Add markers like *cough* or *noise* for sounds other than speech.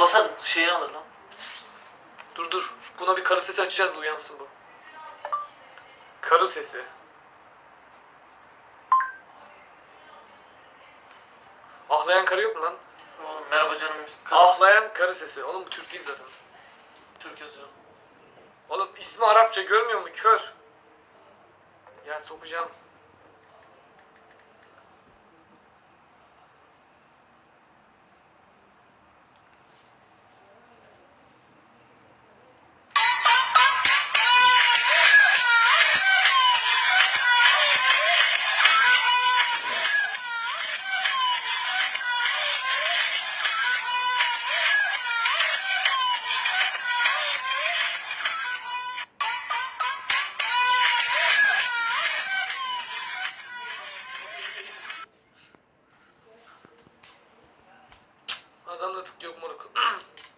Tıklasa şeyini alır lan. Dur dur. Buna bir karı sesi açacağız da uyansın bu. Karı sesi. Ahlayan karı yok mu lan? Oğlum merhaba canım. Ahlayan karı sesi. Oğlum bu Türk değil zaten. Türk yazıyor. Oğlum ismi Arapça görmüyor mu? Kör. Ya sokacağım. Adamda tık yok moruk. *clears throat*